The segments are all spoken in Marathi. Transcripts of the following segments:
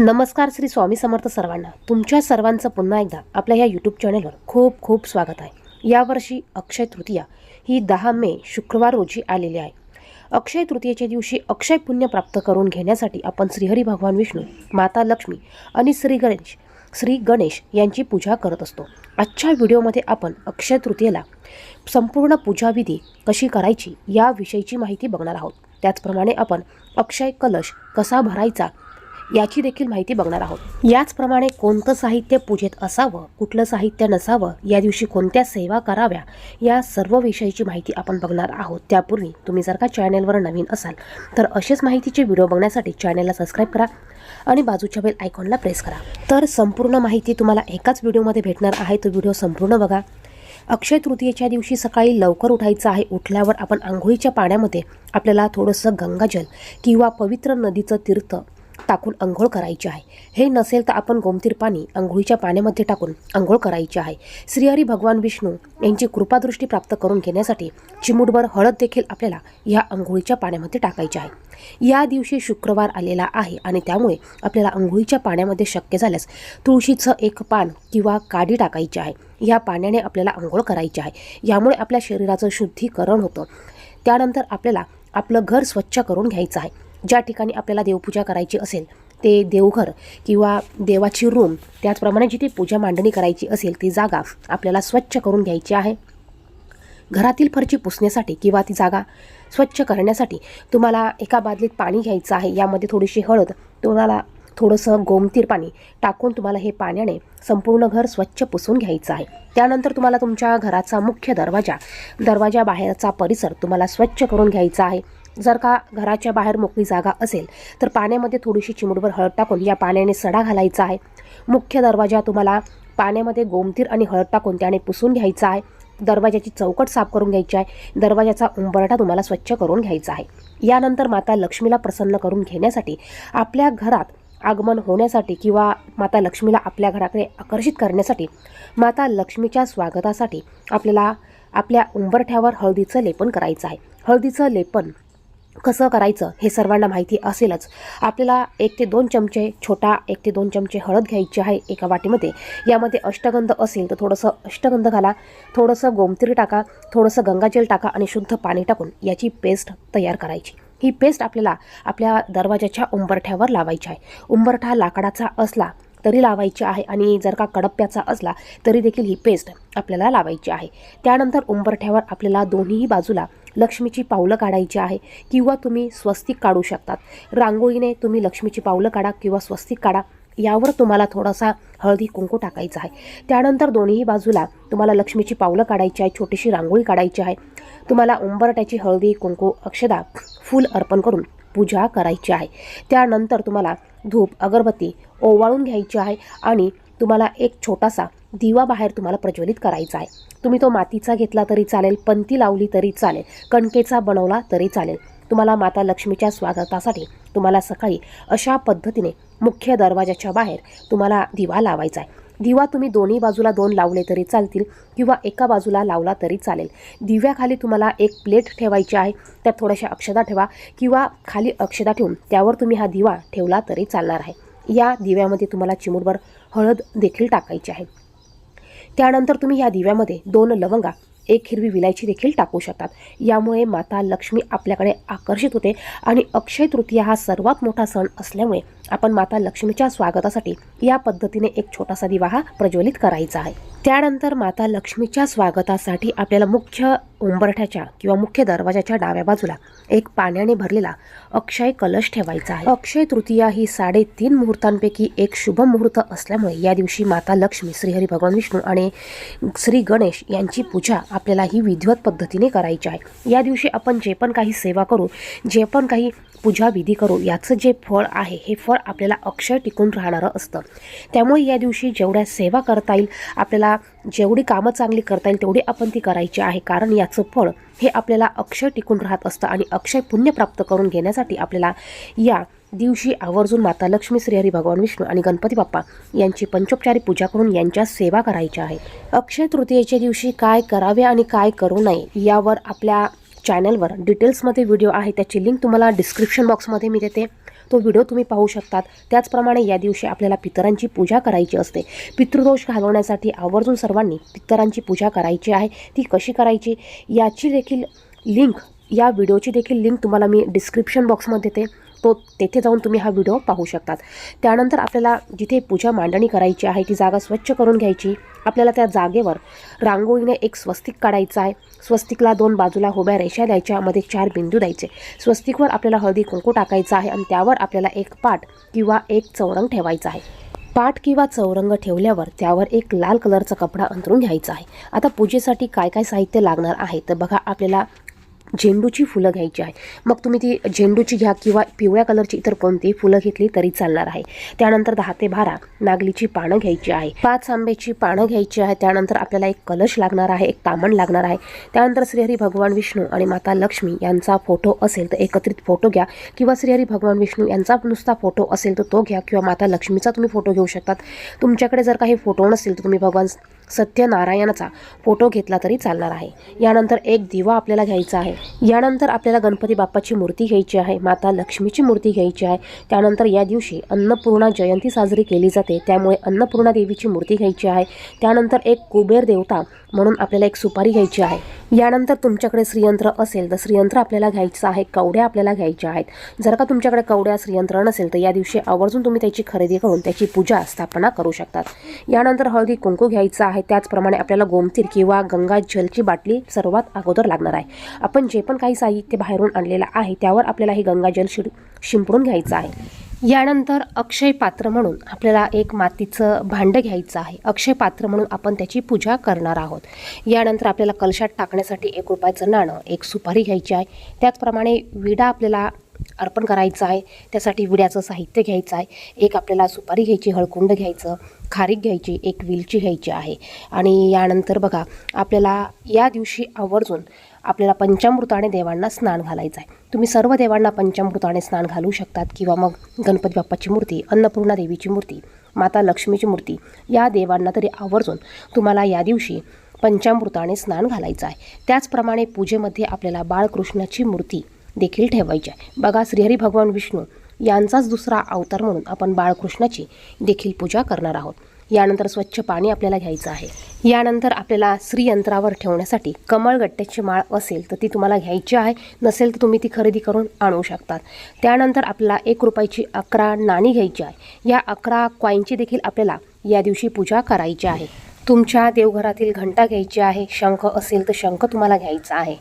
नमस्कार श्री स्वामी समर्थ सर्वांना. तुमच्या सर्वांचं पुन्हा एकदा आपल्या ह्या यूट्यूब चॅनलवर खूप खूप स्वागत आहे. यावर्षी अक्षय तृतीया ही दहा मे शुक्रवार रोजी आलेली आहे. अक्षय तृतीयेच्या दिवशी अक्षय पुण्य प्राप्त करून घेण्यासाठी आपण श्रीहरी भगवान विष्णू माता लक्ष्मी आणि श्री गणेश श्री गणेश यांची पूजा करत असतो. आजच्या व्हिडिओमध्ये आपण अक्षय तृतीयेला संपूर्ण पूजाविधी कशी करायची याविषयीची माहिती बघणार आहोत. त्याचप्रमाणे आपण अक्षय कलश कसा भरायचा याची देखील माहिती बघणार आहोत. याचप्रमाणे कोणतं साहित्य पूजेत असावं कुठलं साहित्य नसावं या दिवशी कोणत्या सेवा कराव्या या सर्व विषयीची माहिती आपण बघणार आहोत. त्यापूर्वी तुम्ही जर का चॅनेलवर नवीन असाल तर असेच माहितीचे व्हिडिओ बघण्यासाठी चॅनेलला सबस्क्राईब करा आणि बाजूच्या बेल आयकॉनला प्रेस करा. तर संपूर्ण माहिती तुम्हाला एकाच व्हिडिओमध्ये भेटणार आहे. तो व्हिडिओ संपूर्ण बघा. अक्षय तृतीयेच्या दिवशी सकाळी लवकर उठायचं आहे. उठल्यावर आपण आंघोळीच्या पाण्यामध्ये आपल्याला थोडंसं गंगाजल किंवा पवित्र नदीचं तीर्थ टाकून अंघोळ करायची आहे. हे नसेल तर आपण गोमतीर पाणी आंघोळीच्या पाण्यामध्ये टाकून आंघोळ करायची आहे. श्रीहरी भगवान विष्णू यांची कृपादृष्टी प्राप्त करून घेण्यासाठी चिमूटभर हळद देखील आपल्याला या अंघोळीच्या पाण्यामध्ये टाकायची आहे. या दिवशी शुक्रवार आलेला आहे आणि त्यामुळे आपल्याला आंघोळीच्या पाण्यामध्ये शक्य झाल्यास तुळशीचं एक पान किंवा काडी टाकायची आहे. या पाण्याने आपल्याला आंघोळ करायची आहे. यामुळे आपल्या शरीराचं शुद्धीकरण होतं. त्यानंतर आपल्याला आपलं घर स्वच्छ करून घ्यायचं आहे. ज्या ठिकाणी आपल्याला देवपूजा करायची असेल ते देवघर किंवा देवाची रूम त्याचप्रमाणे जिथे पूजा मांडणी करायची असेल ती जागा आपल्याला स्वच्छ करून घ्यायची आहे. घरातील फरची पुसण्यासाठी किंवा ती जागा स्वच्छ करण्यासाठी तुम्हाला एका बादलीत पाणी घ्यायचं आहे यामध्ये थोडीशी हळद तुम्हाला थोडंसं गोमतीर पाणी टाकून तुम्हाला हे पाण्याने संपूर्ण घर स्वच्छ पुसून घ्यायचं आहे. त्यानंतर तुम्हाला तुमच्या घराचा मुख्य दरवाजा दरवाजा बाहेरचा परिसर तुम्हाला स्वच्छ करून घ्यायचा आहे. जर का घराच्या बाहेर मोकळी जागा असेल तर पाण्यामध्ये थोडीशी चिमूटभर हळद टाकून या पाण्याने सडा घालायचा आहे. मुख्य दरवाजा तुम्हाला पाण्यामध्ये गोमतीर आणि हळद टाकून त्याने पुसून घ्यायचा आहे. दरवाजाची चौकट साफ करून घ्यायची आहे. दरवाजाचा उंबरठा तुम्हाला स्वच्छ करून घ्यायचा आहे. यानंतर माता लक्ष्मीला प्रसन्न करून घेण्यासाठी आपल्या घरात आगमन होण्यासाठी किंवा माता लक्ष्मीला आपल्या घराकडे आकर्षित करण्यासाठी माता लक्ष्मीच्या स्वागतासाठी आपल्याला आपल्या उंबरठ्यावर हळदीचं लेपन करायचं आहे. हळदीचं लेपन कसं करायचं हे सर्वांना माहिती असेलच. आपल्याला एक ते दोन चमचे छोटा एक ते दोन चमचे हळद घ्यायची आहे एका वाटीमध्ये. यामध्ये अष्टगंध असेल तर थोडंसं अष्टगंध घाला थोडंसं गोमतीर टाका थोडंसं गंगाजल टाका आणि शुद्ध पाणी टाकून याची पेस्ट तयार करायची. ही पेस्ट आपल्याला आपल्या दरवाजाच्या उंबरठ्यावर लावायची आहे. उंबरठा लाकडाचा असला तरी लावायची आहे आणि जर का कडप्प्याचा असला तरी देखील ही पेस्ट आपल्याला लावायची आहे. त्यानंतर उंबरठ्यावर आपल्याला दोन्हीही बाजूला लक्ष्मीची पावलं काढायची आहे किंवा तुम्ही स्वस्तिक काढू शकतात. रांगोळीने तुम्ही लक्ष्मीची पावलं काढा किंवा स्वस्तिक काढा यावर तुम्हाला थोडासा हळदी कुंकू टाकायचा आहे. त्यानंतर दोन्ही बाजूला तुम्हाला लक्ष्मीची पावलं काढायची आहे छोटीशी रांगोळी काढायची आहे. तुम्हाला उंबरट्याची हळदी कुंकू अक्षदा फूल अर्पण करून पूजा करायची आहे. त्यानंतर तुम्हाला धूप अगरबत्ती ओवाळून घ्यायची आहे आणि तुम्हाला एक छोटासा दिवा बाहेर तुम्हाला प्रज्वलित करायचा आहे. तुम्ही तो मातीचा घेतला तरी चालेल पंती लावली तरी चालेल कणकेचा बनवला तरी चालेल. तुम्हाला माता लक्ष्मीच्या स्वागतासाठी तुम्हाला सकाळी अशा पद्धतीने मुख्य दरवाजाच्या बाहेर तुम्हाला दिवा लावायचा आहे. दिवा तुम्ही दोन्ही बाजूला दोन लावले तरी चालतील किंवा एका बाजूला लावला तरी चालेल. दिव्याखाली तुम्हाला एक प्लेट ठेवायची आहे त्यात थोड्याशा अक्षदा ठेवा किंवा खाली अक्षदा ठेवून त्यावर तुम्ही हा दिवा ठेवला तरी चालणार आहे. या दिव्यामध्ये तुम्हाला चिमूटभर हळद देखील टाकायची आहे. त्यानंतर तुम्ही या दिव्यामध्ये दोन लवंगा एक हिरवी विलायची देखील टाकू शकतात. यामुळे माता लक्ष्मी आपल्याकडे आकर्षित होते आणि अक्षय तृतीया हा सर्वात मोठा सण असल्यामुळे आपण माता लक्ष्मीच्या स्वागतासाठी या पद्धतीने एक छोटासा दिवा हा प्रज्वलित करायचा आहे. त्यानंतर माता लक्ष्मीच्या स्वागतासाठी आपल्याला मुख्य उंबरठ्याच्या किंवा मुख्य दरवाजाच्या डाव्या बाजूला एक पाण्याने भरलेला अक्षय कलश ठेवायचा आहे. अक्षय तृतीया ही साडेतीन मुहूर्तांपैकी एक शुभ मुहूर्त असल्यामुळे या दिवशी माता लक्ष्मी श्रीहरी भगवान विष्णू आणि श्री गणेश यांची पूजा आपल्याला ही विधिवत पद्धतीने करायची आहे. या दिवशी आपण जे पण काही सेवा करू जे पण काही पूजा विधी करू याचं जे फळ आहे हे फळ आपल्याला अक्षय टिकून राहणारं असतं. त्यामुळे या दिवशी जेवढ्या सेवा करता येईल आपल्याला जेवढी कामं चांगली करता येईल तेवढी आपण ती करायची आहे. कारण याचं फळ हे आपल्याला अक्षय टिकून राहत असतं आणि अक्षय पुण्य प्राप्त करून घेण्यासाठी आपल्याला या दिवशी आवर्जून माता लक्ष्मी श्रीहरी भगवान विष्णू आणि गणपती बाप्पा यांची पंचोपचारी पूजा करून यांच्या सेवा करायच्या आहे. अक्षय तृतीयेच्या दिवशी काय करावे आणि काय करू नये यावर आपल्या चॅनलवर डिटेल्समध्ये व्हिडिओ आहे. त्याची लिंक तुम्हाला डिस्क्रिप्शन बॉक्समध्ये मी देते. तो व्हिडिओ तुम्ही पाहू शकतात. त्याचप्रमाणे या दिवशी आपल्याला पितरांची पूजा करायची असते. पितृदोष घालवण्यासाठी आवर्जून सर्वांनी पितरांची पूजा करायची आहे. ती कशी करायची? याची देखील लिंक या व्हिडिओची देखील लिंक तुम्हाला मी डिस्क्रिप्शन बॉक्समध्ये देते. तो तेथे जाऊन तुम्ही हा व्हिडिओ पाहू शकतात. त्यानंतर आपल्याला जिथे पूजा मांडणी करायची आहे ती जागा स्वच्छ करून घ्यायची. आपल्याला त्या जागेवर रांगोळीने एक स्वस्तिक काढायचं आहे. स्वस्तिकला दोन बाजूला उभ्या रेषा द्यायच्या मध्ये चार बिंदू द्यायचे. स्वस्तिकवर आपल्याला हळदी कुंकू टाकायचं आहे आणि त्यावर आपल्याला एक पाट किंवा एक चौरंग ठेवायचा आहे. पाठ किंवा चौरंग ठेवल्यावर त्यावर एक लाल कलरचा कपडा अंतरून घ्यायचा आहे. आता पूजेसाठी काय काय साहित्य लागणार आहे? तर बघा आपल्याला झेंडूची फुलं घ्यायची आहे मग तुम्ही ती झेंडूची घ्या किंवा पिवळ्या कलरची इतर कोणती फुलं घेतली तरी चालणार आहे. त्यानंतर दहा ते बारा नागलीची पानं घ्यायची आहे. पाच आंब्याची पानं घ्यायची आहे. त्यानंतर आपल्याला एक कलश लागणार आहे एक तामण लागणार आहे. त्यानंतर श्रीहरी भगवान विष्णू आणि माता लक्ष्मी यांचा फोटो असेल तर एकत्रित फोटो घ्या किंवा श्रीहरी भगवान विष्णू यांचा नुसता फोटो असेल तर तो घ्या किंवा माता लक्ष्मीचा तुम्ही फोटो घेऊ शकतात. तुमच्याकडे जर काही फोटो नसेल तर तुम्ही भगवान सत्यनारायणाचा फोटो घेतला तरी चालणार आहे. यानंतर एक दिवा आपल्याला घ्यायचा आहे. यानंतर आपल्याला गणपती बाप्पाची मूर्ती घ्यायची आहे. माता लक्ष्मीची मूर्ती घ्यायची आहे. त्यानंतर या दिवशी अन्नपूर्णा जयंती साजरी केली जाते. त्यामुळे अन्नपूर्णा देवीची मूर्ती घ्यायची आहे. त्यानंतर एक कुबेर देवता म्हणून आपल्याला एक सुपारी घ्यायची आहे. यानंतर तुमच्याकडे श्रीयंत्र असेल तर श्रीयंत्र आपल्याला घ्यायचं आहे. कवड्या आपल्याला घ्यायच्या आहेत. जर का तुमच्याकडे कवड्या श्रीयंत्र नसेल तर या दिवशी आवर्जून तुम्ही त्याची खरेदी करून त्याची पूजा स्थापना करू शकतात. यानंतर हळदी कुंकू घ्यायचं आहे. त्याचप्रमाणे आपल्याला गोमतीर किंवा गंगा जलची बाटली सर्वात अगोदर लागणार आहे. आपण जे पण काही साहित्य बाहेरून आणलेलं आहे त्यावर आपल्याला हे गंगाजल शिड शिंपडून घ्यायचं आहे. यानंतर अक्षय पात्र म्हणून आपल्याला एक मातीचं भांडं घ्यायचं आहे. अक्षय पात्र म्हणून आपण त्याची पूजा करणार आहोत. यानंतर आपल्याला कलशात टाकण्यासाठी एक रुपयाचं नाणं एक सुपारी घ्यायची आहे. त्याचप्रमाणे विडा आपल्याला अर्पण करायचं आहे. त्यासाठी विड्याचं साहित्य घ्यायचं आहे. एक आपल्याला सुपारी घ्यायची हळकुंड घ्यायचं खारीक घ्यायची एक विलची घ्यायची आहे. आणि यानंतर बघा आपल्याला या दिवशी आवर्जून आपल्याला पंचामृताने देवांना स्नान घालायचं आहे. तुम्ही सर्व देवांना पंचामृताने स्नान घालू शकतात किंवा मग गणपती बाप्पाची मूर्ती अन्नपूर्णा देवीची मूर्ती माता लक्ष्मीची मूर्ती या देवांना तरी आवर्जून तुम्हाला या दिवशी पंचामृताने स्नान घालायचं आहे. त्याचप्रमाणे पूजेमध्ये आपल्याला बाळकृष्णाची मूर्ती देखील ठेवायची आहे. बघा श्रीहरी भगवान विष्णू यांचाच दुसरा अवतार म्हणून आपण बाळकृष्णाची देखील पूजा करणार आहोत. यानंतर स्वच्छ पाणी आपल्याला घ्यायचं आहे. यानंतर आपल्याला श्रीयंत्रावर ठेवण्यासाठी कमळगट्ट्याची माळ असेल तर ती तुम्हाला घ्यायची आहे. नसेल तर तुम्ही ती खरेदी करून आणू शकतात. त्यानंतर आपल्याला एक रुपयाची अकरा नाणी घ्यायची आहे. या अकरा कॉईनची देखील आपल्याला या दिवशी पूजा करायची आहे. तुमच्या देवघरातील घंटा घ्यायची आहे. शंख असेल तर शंख तुम्हाला घ्यायचा आहे.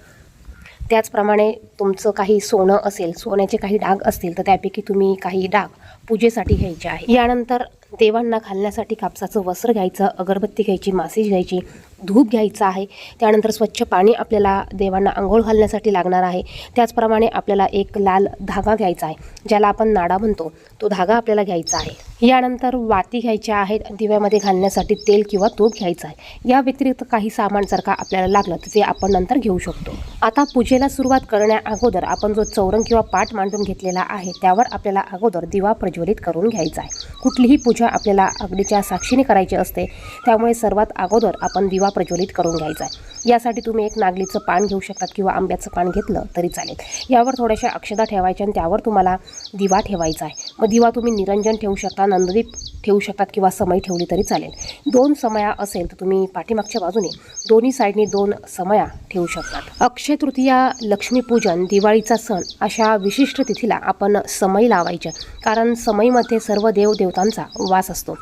त्याचप्रमाणे तुमचं काही सोनं असेल सोन्याचे काही डाग असतील तर त्यापैकी तुम्ही काही डाग पूजेसाठी घ्यायचे आहे. यानंतर देवांना घालण्यासाठी कापसाचं वस्त्र घ्यायचं अगरबत्ती घ्यायची मासीज घ्यायची धूप घ्यायचा आहे. त्यानंतर स्वच्छ पाणी आपल्याला देवांना आंघोळ घालण्यासाठी लागणार आहे. त्याचप्रमाणे आपल्याला एक लाल धागा घ्यायचा आहे ज्याला आपण नाडा म्हणतो. तो धागा आपल्याला घ्यायचा आहे. यानंतर वाती घ्यायच्या आहेत दिव्यामध्ये घालण्यासाठी तेल किंवा तूप घ्यायचं आहे. या व्यतिरिक्त काही सामान जर का आपल्याला लागलं तर ते आपण नंतर घेऊ शकतो. आता पूजेला सुरुवात करण्या अगोदर आपण जो चौरंग किंवा पाठ मांडून घेतलेला आहे त्यावर आपल्याला अगोदर दिवा प्रज्वलित करून घ्यायचा आहे. कुठलीही पूजा आपल्याला अग्नीच्या साक्षीने करायची असते त्यामुळे सर्वात अगोदर आपण दिवा प्रज्वलित करून घ्यायचा आहे. यासाठी तुम्ही एक नागलीचं पान घेऊ शकतात किंवा आंब्याचं पान घेतलं तरी चालेल. यावर थोड्याशा अक्षदा ठेवायच्या आणि त्यावर तुम्हाला दिवा ठेवायचा आहे. मग दिवा तुम्ही निरंजन ठेवू शकता नंददीप ठेवू शकतात किंवा समय ठेवली तरी चालेल. दोन समया असेल तर तुम्ही पाठीमागच्या बाजूने दोन्ही साईडनी दोन समया ठेवू शकतात. अक्षय तृतीया लक्ष्मीपूजन दिवाळीचा सण अशा विशिष्ट तिथीला आपण समय लावायचे. कारण समयमध्ये सर्व देव देवतांचा वास असतो.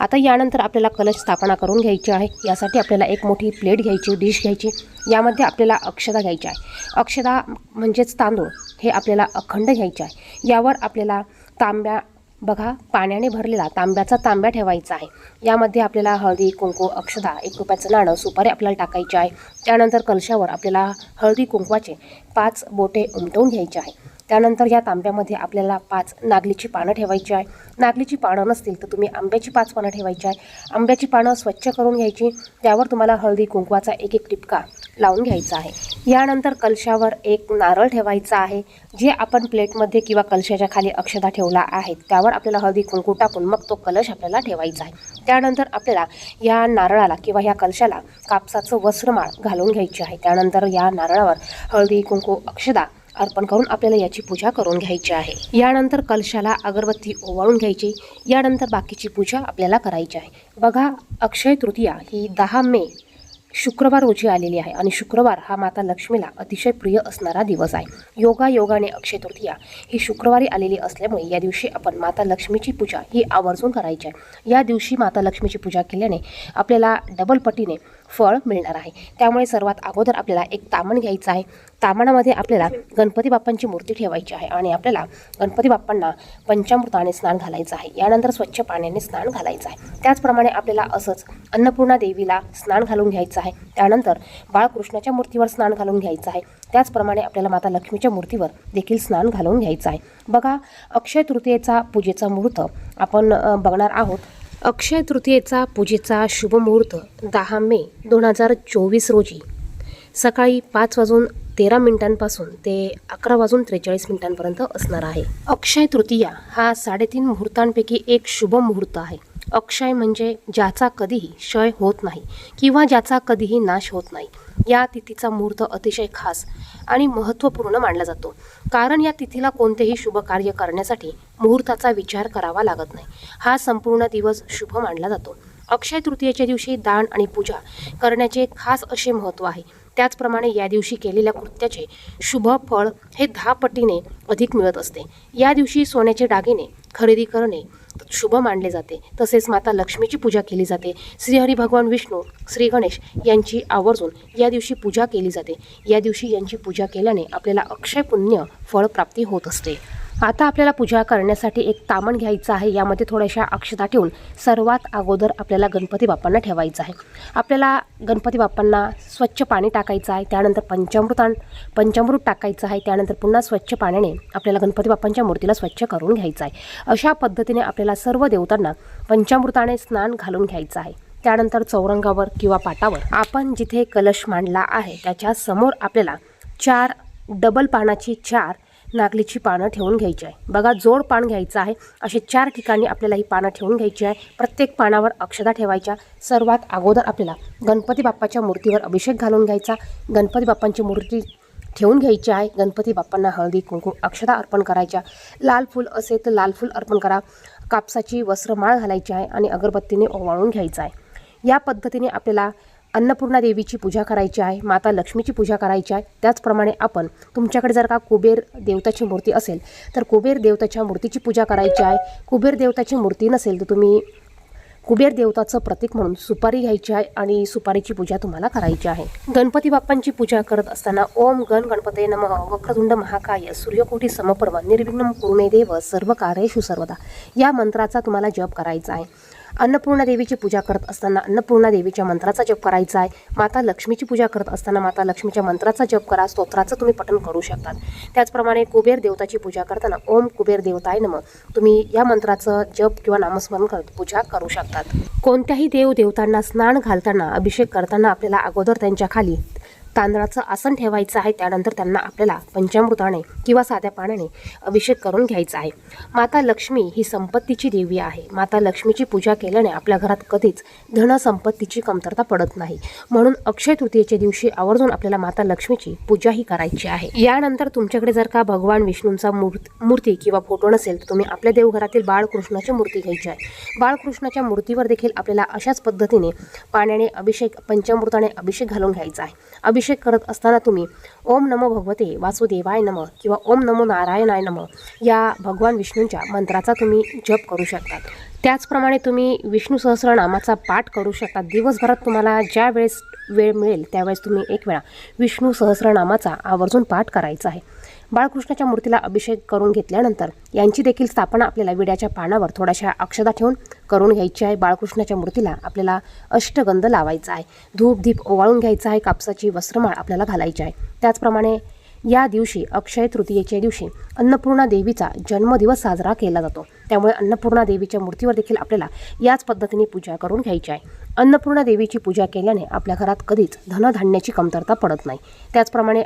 आता यानंतर आपल्याला कलश स्थापना करून घ्यायची आहे. यासाठी आपल्याला एक मोठी प्लेट घ्यायची डिश घ्यायची यामध्ये आपल्याला अक्षदा घ्यायची आहे. अक्षदा म्हणजेच तांदूळ हे आपल्याला अखंड घ्यायचे आहे. यावर आपल्याला तांब्या बघा पाण्याने भरलेला तांब्याचा तांब्या ठेवायचा आहे. यामध्ये आपल्याला हळदी कुंकू अक्षदा एक रुपयाचं नाणं सुपारी आपल्याला टाकायची आहे. त्यानंतर कलशावर आपल्याला हळदी कुंकवाचे पाच बोटे उमटवून घ्यायचे आहे. त्यानंतर या तांब्यामध्ये आपल्याला पाच नागलीची पानं ठेवायची आहे. नागलीची पानं नसतील तर तुम्ही आंब्याची पाच पानं ठेवायची आहे. आंब्याची पानं स्वच्छ करून घ्यायची. त्यावर तुम्हाला हळदी कुंकवाचा एक एक टिपका लावून घ्यायचा आहे. यानंतर कलशावर एक नारळ ठेवायचा आहे. जे आपण प्लेटमध्ये किंवा कलशाच्या खाली अक्षदा ठेवला आहे त्यावर आपल्याला हळदी कुंकू टाकून मग तो कलश आपल्याला ठेवायचा आहे. त्यानंतर आपल्याला या नारळाला किंवा ह्या कलशाला कापसाचं वस्त्रमाळ घालून घ्यायची आहे. त्यानंतर या नारळावर हळदी कुंकू अक्षदा अर्पण करून आपल्याला याची पूजा करून घ्यायची आहे. यानंतर कलशाला अगरबत्ती ओवाळून घ्यायची. यानंतर बाकीची पूजा आपल्याला करायची आहे. बघा अक्षय तृतीया ही दहा मे शुक्रवार रोजी आलेली आहे आणि शुक्रवार हा माता लक्ष्मीला अतिशय प्रिय असणारा दिवस आहे. योगा योगाने अक्षय तृतीया ही शुक्रवारी आलेली असल्यामुळे या दिवशी आपण माता लक्ष्मीची पूजा ही आवर्जून करायची आहे. या दिवशी माता लक्ष्मीची पूजा केल्याने आपल्याला डबल पटीने फळ मिळणार आहे. त्यामुळे सर्वात अगोदर आपल्याला एक तामण घ्यायचं आहे. तामणामध्ये आपल्याला गणपती बाप्पांची मूर्ती ठेवायची आहे आणि आपल्याला गणपती बाप्पांना पंचामृताने स्नान घालायचं आहे. यानंतर स्वच्छ पाण्याने स्नान घालायचं आहे. त्याचप्रमाणे आपल्याला असंच अन्नपूर्णा देवीला स्नान घालून घ्यायचं आहे. त्यानंतर बाळकृष्णाच्या मूर्तीवर स्नान घालून घ्यायचं आहे. त्याचप्रमाणे आपल्याला माता लक्ष्मीच्या मूर्तीवर देखील स्नान घालून घ्यायचं आहे. बघा अक्षय तृतीयेचा पूजेचा मुहूर्त आपण बघणार आहोत. अक्षय तृतीयेचा पूजेचा शुभमुहूर्त दहा मे दोन हजार चोवीस रोजी. सकाळी पाच वाजून तेरा मिनिटांपासून ते अकरा वाजून त्रेचाळीस मिनिटांपर्यंत असणार आहे. अक्षय तृतीया हा साडेतीन मुहूर्तांपैकी एक शुभ मुहूर्त आहे. अक्षय म्हणजे ज्याचा कधीही क्षय होत नाही किंवा ज्याचा कधीही नाश होत नाही. या तिथीचा मुहूर्त अतिशय खास आणि महत्त्वपूर्ण मानला जातो. कारण या तिथीला कोणतेही शुभ कार्य करण्यासाठी मुहूर्ताचा विचार करावा लागत नाही. हा संपूर्ण दिवस शुभ मानला जातो. अक्षय तृतीयेच्या दिवशी दान आणि पूजा करण्याचे खास असे महत्त्व आहे. त्याचप्रमाणे या दिवशी केलेल्या कृत्याचे शुभ फळ हे दहा पटीने अधिक मिळत असते. या दिवशी सोन्याचे दागिने खरेदी करणे शुभ मानले जाते. तसेच माता लक्ष्मीची पूजा केली जाते. श्रीहरी भगवान विष्णू श्री गणेश यांची आवर्जून या दिवशी पूजा केली जाते. या दिवशी यांची पूजा केल्याने आपल्याला अक्षय पुण्य फळप्राप्ती होत असते. आता आपल्याला पूजा करण्यासाठी एक तामण घ्यायचं आहे. यामध्ये थोड्याशा अक्षता ठेवून सर्वात अगोदर आपल्याला गणपती बाप्पांना ठेवायचं आहे. आपल्याला गणपती बाप्पांना स्वच्छ पाणी टाकायचं आहे. त्यानंतर पंचामृतान पंचामृत टाकायचं आहे. त्यानंतर पुन्हा स्वच्छ पाण्याने आपल्याला गणपती बाप्पांच्या मूर्तीला स्वच्छ करून घ्यायचं आहे. अशा पद्धतीने आपल्याला सर्व देवतांना पंचामृताने स्नान घालून घ्यायचं आहे. त्यानंतर चौरंगावर किंवा पाटावर आपण जिथे कलश मांडला आहे त्याच्यासमोर आपल्याला चार डबल पानाची चार नागलीची पानं ठेवून घ्यायची आहे. बघा जोड पान घ्यायचं आहे. असे चार ठिकाणी आपल्याला ही पानं ठेवून घ्यायची आहे. प्रत्येक पानावर अक्षता ठेवायच्या. सर्वात अगोदर आपल्याला गणपती बाप्पाच्या मूर्तीवर अभिषेक घालून घ्यायचा. गणपती बाप्पांची मूर्ती ठेवून घ्यायची आहे. गणपती बाप्पांना हळदी कुंकू अक्षदा अर्पण करायच्या. लाल फूल असेल तर लाल फूल अर्पण करा. कापसाची वस्त्रमाळ घालायची आहे आणि अगरबत्तीने ओवाळून घ्यायचं आहे. या पद्धतीने आपल्याला अन्नपूर्णा देवीची पूजा करायची आहे माता लक्ष्मीची पूजा करायची आहे. त्याचप्रमाणे आपण तुमच्याकडे जर का कुबेर देवताची मूर्ती असेल तर कुबेर देवताच्या मूर्तीची पूजा करायची आहे. कुबेर देवताची मूर्ती नसेल तर तुम्ही कुबेर देवताचं प्रतीक म्हणून सुपारी घ्यायची आहे आणि सुपारीची पूजा तुम्हाला करायची आहे. गणपती बाप्पांची पूजा करत असताना ओम गण गणपते नम. वक्रतुंड महाकाय. सूर्यकोटी समपर्व. निर्विघ्न कुरुमे देव. सर्व कार्येषु सर्वदा. या मंत्राचा तुम्हाला जप करायचा आहे. अन्नपूर्णा देवीची पूजा करत असताना अन्नपूर्णा देवीच्या मंत्राचा जप करायचा आहे. माता लक्ष्मीची पूजा करत असताना माता लक्ष्मीच्या मंत्राचा जप करा स्तोत्राचं तुम्ही पठण करू शकतात. त्याचप्रमाणे कुबेर देवताची पूजा करताना ओम कुबेर देवताय नम. तुम्ही या मंत्राचं जप किंवा नामस्मरण करत पूजा करू शकतात. कोणत्याही देव देवतांना स्नान घालताना अभिषेक करताना आपल्याला अगोदर त्यांच्या खाली तांदळाचं आसन ठेवायचं आहे त्यानंतर त्यांना आपल्याला पंचामृताने किंवा साध्या पाण्याने अभिषेक करून घ्यायचा आहे. माता लक्ष्मी ही संपत्तीची देवी आहे. माता लक्ष्मीची पूजा केल्याने आपल्या घरात कधीच धन संपत्तीची कमतरता पडत नाही. म्हणून अक्षय तृतीयेच्या दिवशी आवर्जून आपल्याला माता लक्ष्मीची पूजाही करायची आहे. यानंतर तुमच्याकडे जर का भगवान विष्णूंचा मूर्ती किंवा फोटो नसेल तर तुम्ही आपल्या देवघरातील बाळकृष्णाची मूर्ती घ्यायची आहे. बाळकृष्णाच्या मूर्तीवर देखील आपल्याला अशाच पद्धतीने पाण्याने अभिषेक पंचामृताने अभिषेक घालून घ्यायचा आहे. अभिषेक अभिषेक करत असताना तुम्ही ओम नमो भगवते वासुदेवाय नम किंवा ओम नमो नारायणाय नम या भगवान विष्णूंच्या मंत्राचा तुम्ही जप करू शकतात त्याचप्रमाणे तुम्ही विष्णू सहस्रनामाचा पाठ करू शकता. दिवसभरात तुम्हाला ज्या वेळेस वेळ मिळेल त्यावेळेस तुम्ही एक वेळा विष्णू सहस्रनामाचा आवर्जून पाठ करायचा आहे. बाळकृष्णाच्या मूर्तीला अभिषेक करून घेतल्यानंतर यांची देखील स्थापना आपल्याला विड्याच्या पानावर थोड्याशा अक्षता ठेवून करून घ्यायची आहे. बाळकृष्णाच्या मूर्तीला आपल्याला अष्टगंध लावायचा आहे. धूप दीप ओवाळून घ्यायचा आहे. कापसाची वस्त्रमाळ आपल्याला घालायची आहे. त्याचप्रमाणे या दिवशी अक्षय तृतीयेच्या दिवशी अन्नपूर्णा देवीचा जन्मदिवस साजरा केला जातो. त्यामुळे अन्नपूर्णा देवीच्या मूर्तीवर देखील आपल्याला याच पद्धतीने पूजा करून घ्यायची आहे. अन्नपूर्णा देवीची पूजा केल्याने आपल्या घरात कधीच धनधान्याची कमतरता पडत नाही. त्याचप्रमाणे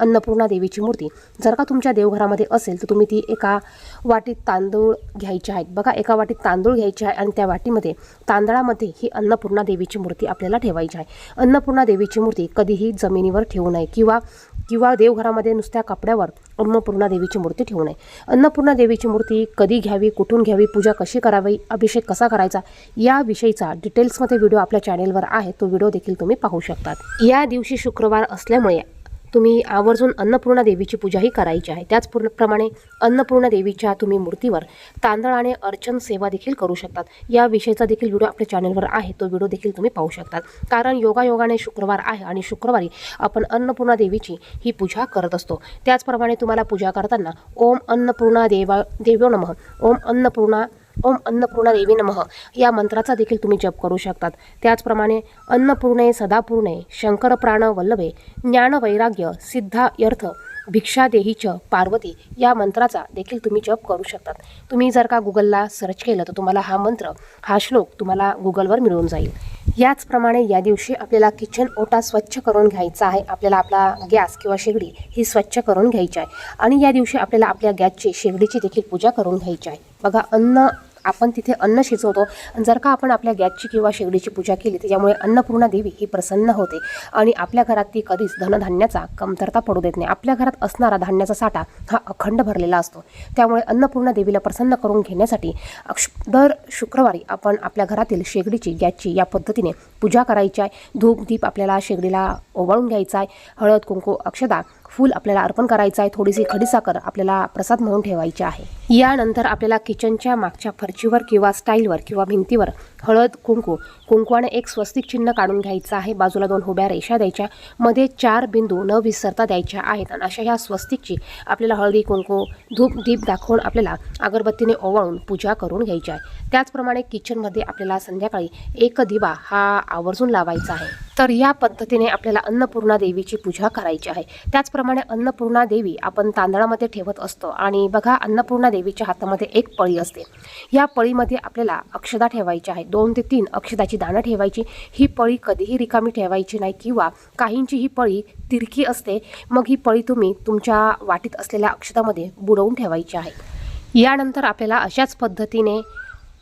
अन्नपूर्णा देवीची मूर्ती. जर का तुमच्या देवघरामध्ये असेल तर तुम्ही ती एका वाटीत तांदूळ घ्यायचे आहेत बघा एका वाटीत तांदूळ घ्यायचे आहे आणि त्या वाटीमध्ये तांदळामध्ये ही अन्नपूर्णा देवीची मूर्ती आपल्याला ठेवायची आहे. अन्नपूर्णा देवीची मूर्ती कधीही जमिनीवर ठेवू नये किंवा किंवा देवघरामध्ये नुसत्या कपड्यावर अन्नपूर्णा देवीची मूर्ती ठेवू नये. अन्नपूर्णा देवीची मूर्ती कधी घ्यावी कुठून घ्यावी पूजा कशी करावी अभिषेक कसा करायचा याविषयीचा डिटेल्समध्ये व्हिडिओ आपल्या चॅनेलवर आहे. तो व्हिडिओ देखील तुम्ही पाहू शकतात. या दिवशी शुक्रवार असल्यामुळे तुम्ही आवर्जून अन्नपूर्णा देवीची पूजाही करायची आहे. त्याचप्रमाणे अन्नपूर्णा देवीच्या तुम्ही मूर्तीवर तांदळाने अर्चन सेवा देखील करू शकतात. या विषयीचा देखील व्हिडिओ आपल्या चॅनलवर आहे. तो व्हिडिओ देखील तुम्ही पाहू शकतात. कारण योगायोगाने शुक्रवार आहे आणि शुक्रवारी आपण अन्नपूर्णा देवीची ही पूजा करत असतो. त्याचप्रमाणे तुम्हाला पूजा करताना ओम अन्नपूर्णा देवा देवो नमः. ओम अन्नपूर्णा ओम अन्नपूर्णा देवी नमः. या मंत्राचा देखील तुम्ही जप करू शकतात. त्याचप्रमाणे अन्नपूर्णे सदापूर्णे शंकर प्राण वल्लभे ज्ञान वैराग्य सिद्धायर्थ भिक्षा देहीच पार्वती या मंत्राचा देखील तुम्ही जप करू शकतात. तुम्ही जर का गुगलला सर्च केलं तर तुम्हाला हा मंत्र हा श्लोक तुम्हाला गुगलवर मिळून जाईल. याचप्रमाणे या दिवशी आपल्याला किचन ओटा स्वच्छ करून घ्यायचा आहे. आपल्याला आपला गॅस किंवा शेगडी ही स्वच्छ करून घ्यायची आहे. आणि या दिवशी आपल्याला आपल्या गॅसची शेगडीची देखील पूजा करून घ्यायची आहे. बघा अन्न आपण तिथे अन्न शिजवतो. आणि जर का आपण आपल्या गॅसची किंवा शेगडीची पूजा केली त्याच्यामुळे अन्नपूर्णा देवी ही प्रसन्न होते. आणि आपल्या घरात ती कधीच धनधान्याचा कमतरता पडू देत नाही. आपल्या घरात असणारा धान्याचा साठा हा अखंड भरलेला असतो. त्यामुळे अन्नपूर्णा देवीला प्रसन्न करून घेण्यासाठी अक्ष दर शुक्रवारी आपण आपल्या घरातील शेगडीची गॅसची या पद्धतीने पूजा करायची आहे. धूप दीप आपल्याला शेगडीला ओवाळून घ्यायचा आहे. हळद कुंकू अक्षदा फूल आपल्याला अर्पण करायचं आहे थोडीशी खडीसाखर आपल्याला प्रसाद म्हणून ठेवायची आहे. यानंतर आपल्याला किचनच्या मागच्या फरचीवर किंवा स्टाईलवर किंवा भिंतीवर हळद कुंकू. कुंकवाने एक स्वस्तिक चिन्ह काढून घ्यायचं आहे. बाजूला दोन उभ्या रेषा द्यायच्या. मध्ये चार बिंदू न विसरता द्यायच्या आहेत. आणि अशा ह्या स्वस्तिकची आपल्याला हळदी कुंकू धूप दीप दाखवून आपल्याला अगरबत्तीने ओवाळून पूजा करून घ्यायची आहे. त्याचप्रमाणे किचनमध्ये आपल्याला संध्याकाळी एक दिवा हा आवर्जून लावायचा आहे. तर या पद्धतीने आपल्याला अन्नपूर्णा देवीची पूजा करायची आहे. त्याचप्रमाणे अन्नपूर्णा देवी आपण तांदळामध्ये ठेवत असतो. आणि बघा अन्नपूर्णा देवीच्या हातामध्ये एक पळी असते. या पळीमध्ये आपल्याला अक्षदा ठेवायची आहे दोन ते तीन अक्षदाची दाणं ठेवायची. ही पळी कधीही रिकामी ठेवायची नाही किंवा काहींची ही पळी तिरकी असते मग ही पळी तुम्ही तुमच्या वाटीत असलेल्या अक्षतामध्ये बुडवून ठेवायची आहे. यानंतर आपल्याला अशाच पद्धतीने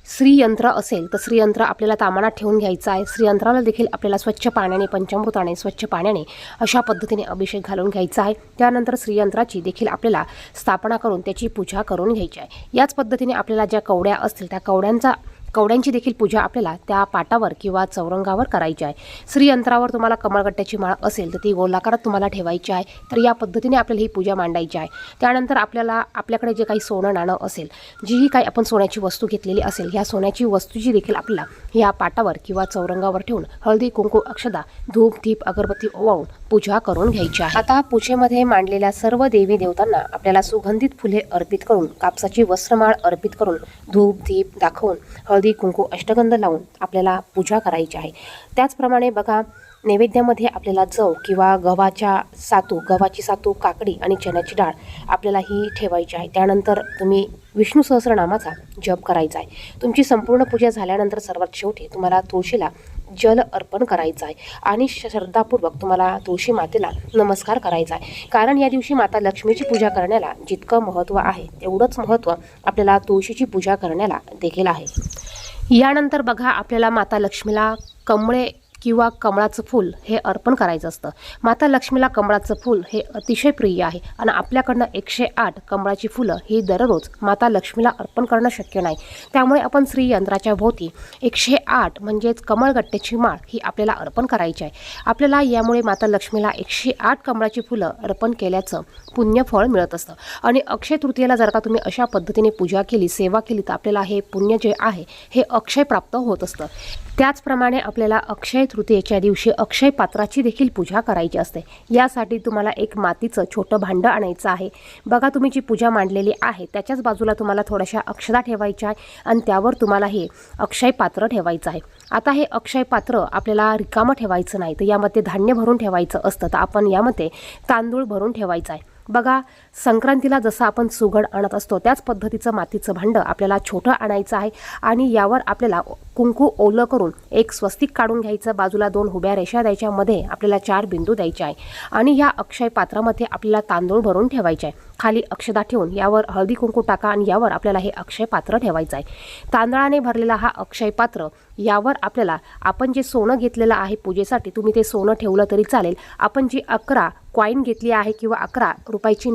श्रीयंत्र असेल तर श्रीयंत्र आपल्याला तामानात ठेवून घ्यायचं आहे. श्रीयंत्राला देखील आपल्याला स्वच्छ पाण्याने पंचामृताने स्वच्छ पाण्याने अशा पद्धतीने अभिषेक घालून घ्यायचा आहे. त्यानंतर श्रीयंत्राची देखील आपल्याला स्थापना करून त्याची पूजा करून घ्यायची आहे. याच पद्धतीने आपल्याला ज्या कवड्या असतील त्या कवड्यांचा कवड्यांची देखील पूजा आपल्याला त्या पाटावर किंवा चौरंगावर करायची आहे. श्रीयंत्रावर तुम्हाला कमळगट्ट्याची माळ असेल तर ती गोलाकारात तुम्हाला ठेवायची आहे. तर या पद्धतीने आपल्याला ही पूजा मांडायची आहे. त्यानंतर आपल्याला आपल्याकडे जे काही सोनं नाणं असेल जीही काही आपण सोन्याची वस्तू घेतलेली असेल ह्या सोन्याची वस्तूची देखील आपल्याला ह्या पाटावर किंवा चौरंगावर ठेवून हळदी कुंकू अक्षदा धूप धीप अगरबत्ती ओवाळून पूजा करून घ्यायची आहे. आता पूजेमध्ये मांडलेल्या सर्व देवी देवतांना आपल्याला सुगंधित फुले अर्पित करून कापसाची वस्त्रमाळ अर्पित करून धूप दीप दाखवून हळदी कुंकू अष्टगंध लावून आपल्याला पूजा करायची आहे. त्याचप्रमाणे बघा नैवेद्यामध्ये आपल्याला जव किंवा गव्हाच्या सातू गव्हाची सातू काकडी आणि चण्याची डाळ आपल्याला ही ठेवायची आहे. त्यानंतर तुम्ही विष्णू सहस्रनामाचा जप करायचा आहे. तुमची संपूर्ण पूजा झाल्यानंतर सर्वात शेवटी तुम्हाला तुळशीला जल अर्पण करायचं आहे आणि श्रद्धापूर्वक तुम्हाला तुळशी मातेला नमस्कार करायचा आहे कारण या दिवशी माता लक्ष्मीची पूजा करण्याला जितकं महत्त्व आहे तेवढंच महत्त्व आपल्याला तुळशीची पूजा करण्याला देखील आहे. यानंतर बघा आपल्याला माता लक्ष्मीला कमळे किंवा कमळाचं फूल हे अर्पण करायचं असतं. माता लक्ष्मीला कमळाचं फूल हे अतिशय प्रिय आहे आणि आपल्याकडनं एकशे आठ कमळाची फुलं ही दररोज माता लक्ष्मीला अर्पण करणं शक्य नाही. त्यामुळे आपण श्रीयंत्राच्या भोवती एकशे आठ म्हणजेच कमळगट्ट्याची माळ ही आपल्याला अर्पण करायची आहे. आपल्याला यामुळे माता लक्ष्मीला एकशे आठ कमळाची फुलं अर्पण केल्याचं पुण्यफळ मिळत असतं. आणि अक्षय तृतीयेला जर का तुम्ही अशा पद्धतीने पूजा केली सेवा केली तर आपल्याला हे पुण्य जे आहे हे अक्षय प्राप्त होत असतं. त्याचप्रमाणे आपल्याला अक्षय तृतीयेच्या दिवशी अक्षय पात्राची देखील पूजा करायची असते. यासाठी तुम्हाला एक मातीचं छोटं भांडं आणायचं आहे. बघा तुम्ही जी पूजा मांडलेली आहे त्याच्याच बाजूला तुम्हाला थोड्याशा अक्षदा ठेवायच्या आहे आणि त्यावर तुम्हाला हे अक्षय पात्र ठेवायचं आहे. आता हे अक्षय पात्र आपल्याला रिकामं ठेवायचं नाही तर यामध्ये धान्य भरून ठेवायचं असतं तर आपण यामध्ये तांदूळ भरून ठेवायचं आहे. बघा संक्रांतीला जसं आपण सुगड आणत असतो त्याच पद्धतीचं मातीचं भांडं आपल्याला छोटं आणायचं आहे आणि यावर आपल्याला कुंकू ओलं करून एक स्वस्तिक काढून घ्यायचं बाजूला दोन उभ्या रेषा द्यायच्या मध्ये आपल्याला चार बिंदू द्यायचे आहे आणि ह्या अक्षय पात्रामध्ये आपल्याला तांदूळ भरून ठेवायचे आहे. खाली अक्षदा ठेवून यावर हळदी कुंकू टाका आणि यावर आपल्याला हे अक्षय पात्र ठेवायचं आहे. तांदळाने भरलेला हा अक्षय पात्र यावर आपल्याला आपण जे सोनं घेतलेलं आहे पूजेसाठी तुम्ही ते सोनं ठेवलं तरी चालेल. आपण जी अकरा कॉईन घेतली आहे किंवा अकरा रुपयाची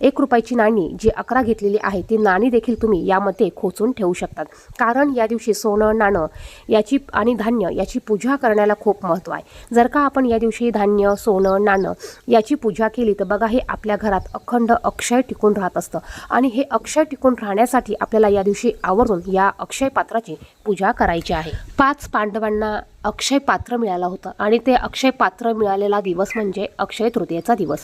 एक रुपयाची नाणी जी अकरा घेतलेली आहे ती नाणी देखील तुम्ही यामध्ये खोचून ठेवू शकतात. कारण या दिवशी सोनं नाणं याची आणि धान्य याची पूजा करण्याला खूप महत्त्व आहे. जर का आपण या दिवशी धान्य सोनं नाणं याची पूजा केली तर बघा हे आपल्या घरात अखंड अक्षय टिकून राहत असतं. आणि हे अक्षय टिकून राहण्यासाठी आपल्याला या दिवशी आवर्जून या अक्षय पात्राची पूजा करायची आहे. पाच पांडवांना अक्षय पात्र मिळालं होतं. आणि ते अक्षय पात्र मिळालेला दिवस म्हणजे अक्षय तृतीयेचा दिवस.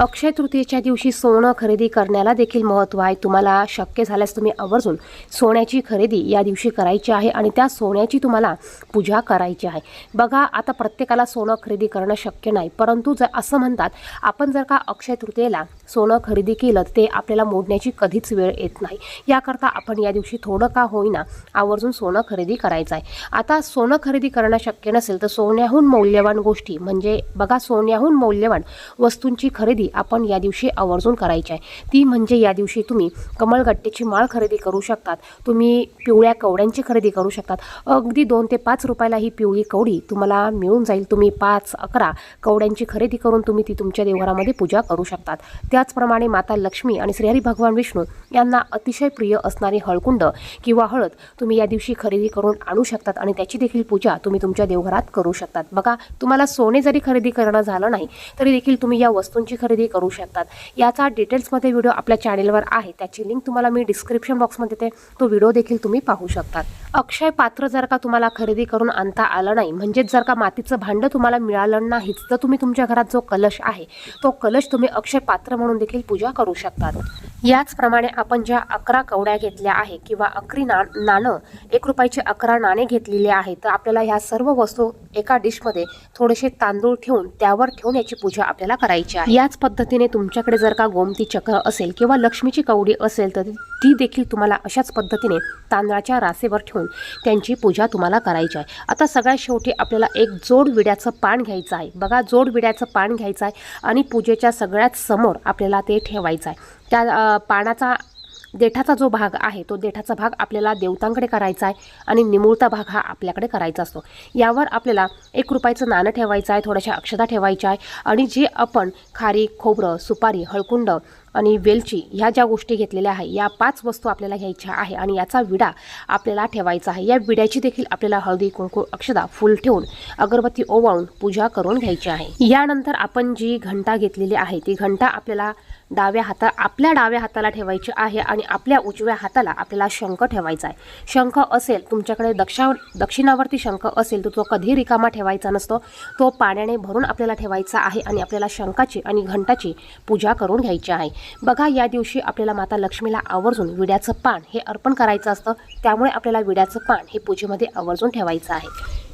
अक्षय तृतीयेच्या दिवशी सोनं खरेदी करण्याला देखील महत्त्व आहे. तुम्हाला शक्य झाल्यास तुम्ही आवर्जून सोन्याची खरेदी या दिवशी करायची आहे आणि त्या सोन्याची तुम्हाला पूजा करायची आहे. बघा आता प्रत्येकाला सोनं खरेदी करणं शक्य नाही परंतु जर असं म्हणतात आपण जर का अक्षय तृतीयेला सोनं खरेदी केलं ते आपल्याला मोडण्याची कधीच वेळ येत नाही. याकरता आपण या दिवशी थोडं का होईना आवर्जून सोनं खरेदी करायचं आहे. आता सोनं खरेदी करणं शक्य नसेल तर सोन्याहून मौल्यवान गोष्टी म्हणजे बघा सोन्याहून मौल्यवान वस्तूंची खरेदी आपण या दिवशी आवर्जून करायची आहे. ती म्हणजे या दिवशी तुम्ही कमळगट्टेची माळ खरेदी करू शकतात. तुम्ही पिवळ्या कवड्यांची खरेदी करू शकतात. अगदी दोन ते पाच रुपयाला ही पिवळी कवडी तुम्हाला मिळून जाईल. तुम्ही पाच अकरा कवड्यांची खरेदी करून तुम्ही ती तुमच्या देवघरामध्ये पूजा करू शकतात. त्याचप्रमाणे माता लक्ष्मी आणि श्रीहरी भगवान विष्णू यांना अतिशय प्रिय असणारी हळकुंड किंवा हळद तुम्ही या दिवशी खरेदी करून आणू शकतात आणि त्याची देखील पूजा तुम्ही तुमच्या देवघरात करू शकतात. बघा तुम्हाला सोने जरी खरेदी करणं झालं नाही तरी देखील तुम्ही या वस्तूंची खरेदी खरेदी करू शकतात. याचा डिटेल्समध्ये व्हिडिओ आपल्या चॅनेलवर आहे. त्याची लिंक तुम्हाला मी डिस्क्रिप्शन बॉक्समध्ये देते तो व्हिडिओ देखील तुम्ही पाहू शकतात. अक्षय पात्र जर का तुम्हाला खरेदी करून आणता आलं नाही म्हणजेच जर का मातीचं भांडं तुम्हाला मिळालं नाहीच तर तुम्ही तुमच्या घरात जो कलश आहे तो कलश तुम्ही अक्षय पात्र म्हणून देखील पूजा करू शकतात. याचप्रमाणे आपण ज्या अकरा कवड्या घेतल्या आहे किंवा अकरी ना नाणं एक रुपयाचे अकरा नाणे घेतलेले आहे तर आपल्याला ह्या सर्व वस्तू एका डिशमध्ये थोडेसे तांदूळ ठेवून त्यावर ठेवून याची पूजा आपल्याला करायची आहे. याच पद्धतीने तुमच्याकडे जर का गोमती चक्र असेल किंवा लक्ष्मीची कवडी असेल तर ती देखील तुम्हाला अशाच पद्धतीने तांदळाच्या रासेवर ठेवून त्यांची पूजा तुम्हाला करायची आहे. आता सगळ्यात शेवटी आपल्याला एक जोड विड्याचं पान घ्यायचं आहे. बघा जोड विड्याचं पान घ्यायचं आहे आणि पूजेच्या सगळ्यात समोर आपल्याला ते ठेवायचं आहे. त्या पानाचा देठाचा जो भाग आहे तो देठाचा भाग आपल्याला देवतांकडे करायचा आहे आणि निमुळता भाग हा आपल्याकडे करायचा असतो. यावर आपल्याला एक रुपयाचं नाणं ठेवायचं आहे थोड्याशा अक्षता ठेवायच्या आहे आणि जे आपण खारी खोबरं सुपारी हळकुंड आणि वेलची ह्या ज्या गोष्टी घेतलेल्या आहे या पाच वस्तू आपल्याला घ्यायच्या आहे आणि याचा विडा आपल्याला ठेवायचा आहे. या विड्याची देखील आपल्याला हळदी कुंकू अक्षदा फुल ठेवून अगरबत्ती ओवाळून पूजा करून घ्यायची आहे. यानंतर आपण जी घंटा घेतलेली आहे ती घंटा आपल्याला डाव्या हाता आपल्या डाव्या हाताला ठेवायची आहे आणि आपल्या उजव्या हाताला आपल्याला शंख ठेवायचा आहे. शंख असेल तुमच्याकडे दक्षा दक्षिणावरती शंख असेल तर तो कधी रिकामा ठेवायचा नसतो. तो पाण्याने भरून आपल्याला ठेवायचा आहे आणि आपल्याला शंखाची आणि घंटाची पूजा करून घ्यायची आहे. बघा या दिवशी आपल्याला माता लक्ष्मीला आवर्जून विड्याचं पान हे अर्पण करायचं असतं. त्यामुळे आपल्याला विड्याचं पान हे पूजेमध्ये आवर्जून ठेवायचं आहे.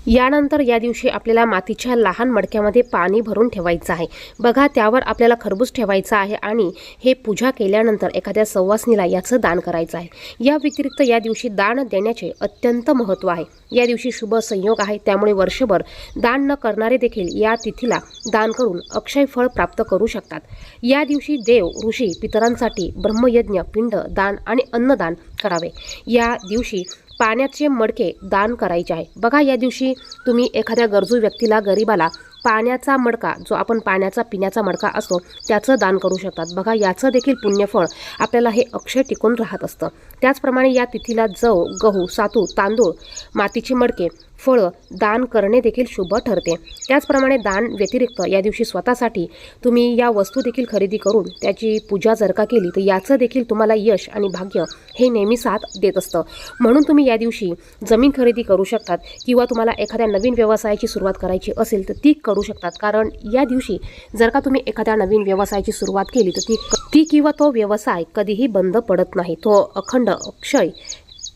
यानंतर या दिवशी आपल्याला मातीच्या लहान मडक्यामध्ये पाणी भरून ठेवायचं आहे. बघा त्यावर आपल्याला खरबूज ठेवायचं आहे आणि हे पूजा केल्यानंतर एखाद्या सवासनीला याचं दान करायचं आहे. या व्यतिरिक्त या दिवशी दान देण्याचे अत्यंत महत्त्व आहे. या दिवशी शुभ संयोग आहे. त्यामुळे वर्षभर दान न करणारे देखील या तिथीला दान करून अक्षय फळ प्राप्त करू शकतात. या दिवशी देव ऋषी पितरांसाठी ब्रह्मयज्ञ पिंड दान आणि अन्नदान करावे. या दिवशी पाण्याचे मडके दान करायचे आहे. बघा या दिवशी तुम्ही एखाद्या गरजू व्यक्तीला गरिबाला पाण्याचा मडका जो आपण पाण्याचा पिण्याचा मडका असतो त्याचं दान करू शकतात. बघा याचं देखील पुण्यफळ आपल्याला हे अक्षय टिकून राहत असतं. त्याचप्रमाणे या तिथीला जव गहू सातू तांदूळ मातीचे मडके फळं दान करणे देखील शुभ ठरते. त्याचप्रमाणे दान व्यतिरिक्त या दिवशी स्वतःसाठी तुम्ही या वस्तू देखील खरेदी करून त्याची पूजा जर का केली तर याचं देखील तुम्हाला यश आणि भाग्य हे नेहमी साथ देत असतं. म्हणून तुम्ही या दिवशी जमीन खरेदी करू शकतात किंवा तुम्हाला एखाद्या नवीन व्यवसायाची सुरुवात करायची असेल तर ती करू शकतात. कारण या दिवशी जर का तुम्ही एखाद्या नवीन व्यवसायाची सुरुवात केली तर ती ती किंवा तो व्यवसाय कधीही बंद पडत नाही. तो अखंड अक्षय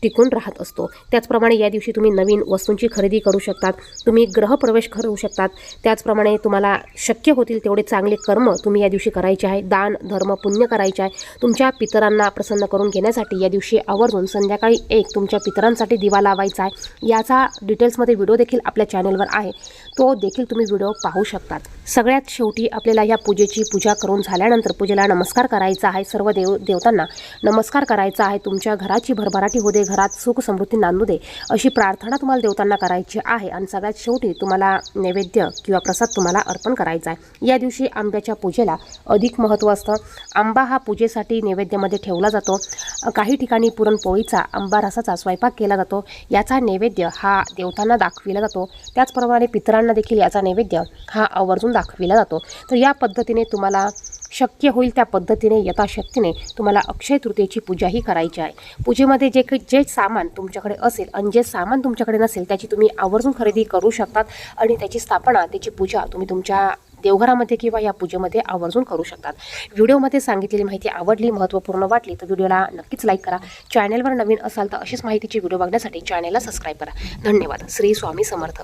टिकून राहत असतो. त्याचप्रमाणे या दिवशी तुम्ही नवीन वस्तूंची खरेदी करू शकतात. तुम्ही ग्रहप्रवेश करू शकतात. त्याचप्रमाणे तुम्हाला शक्य होतील तेवढे चांगले कर्म तुम्ही या दिवशी करायचे आहे. दान धर्म पुण्य करायचे आहे. तुमच्या पितरांना प्रसन्न करून घेण्यासाठी या दिवशी आवर्जून संध्याकाळी एक तुमच्या पितरांसाठी दिवा लावायचा आहे. याचा डिटेल्समध्ये व्हिडिओ देखील आपल्या चॅनलवर आहे. तो देखील तुम्ही व्हिडिओ पाहू शकतात. सगळ्यात शेवटी आपल्याला या पूजेची पूजा करून झाल्यानंतर पूजेला नमस्कार करायचा आहे सर्व देव देवतांना. नमस्कार करायचा आहे तुमच्या घराची भरभराटी होऊ दे घरात सुख समृद्धी नांदू दे अशी प्रार्थना तुम्हाला देवतांना करायची आहे. आणि सगळ्यात शेवटी तुम्हाला नैवेद्य किंवा प्रसाद तुम्हाला अर्पण करायचा आहे. या दिवशी आंब्याच्या पूजेला अधिक महत्त्व असतं. आंबा हा पूजेसाठी नैवेद्यामध्ये ठेवला जातो. काही ठिकाणी पुरणपोळीचा आंबा रसाचा स्वयंपाक केला जातो. याचा नैवेद्य हा देवतांना दाखविला जातो. त्याचप्रमाणे पितरांना देखील याचा नैवेद्य हा आवर्जून दाखविला जातो. तर या पद्धतीने तुम्हाला शक्य होईल त्या पद्धतीने यथाशक्तीने तुम्हाला अक्षय तृतीयेची पूजाही करायची आहे. पूजेमध्ये जे काही जे सामान तुमच्याकडे असेल आणि जे सामान तुमच्याकडे नसेल त्याची तुम्ही आवर्जून खरेदी करू शकतात आणि त्याची स्थापना त्याची पूजा तुम्ही तुमच्या देवघरामध्ये किंवा या पूजेमध्ये आवर्जून करू शकतात. व्हिडिओमध्ये सांगितलेली माहिती आवडली महत्त्वपूर्ण वाटली तर व्हिडिओला नक्कीच लाईक करा. चॅनलवर नवीन असाल तर अशीच माहितीची व्हिडिओ बघण्यासाठी चॅनलला सबस्क्राईब करा. धन्यवाद. श्री स्वामी समर्थ.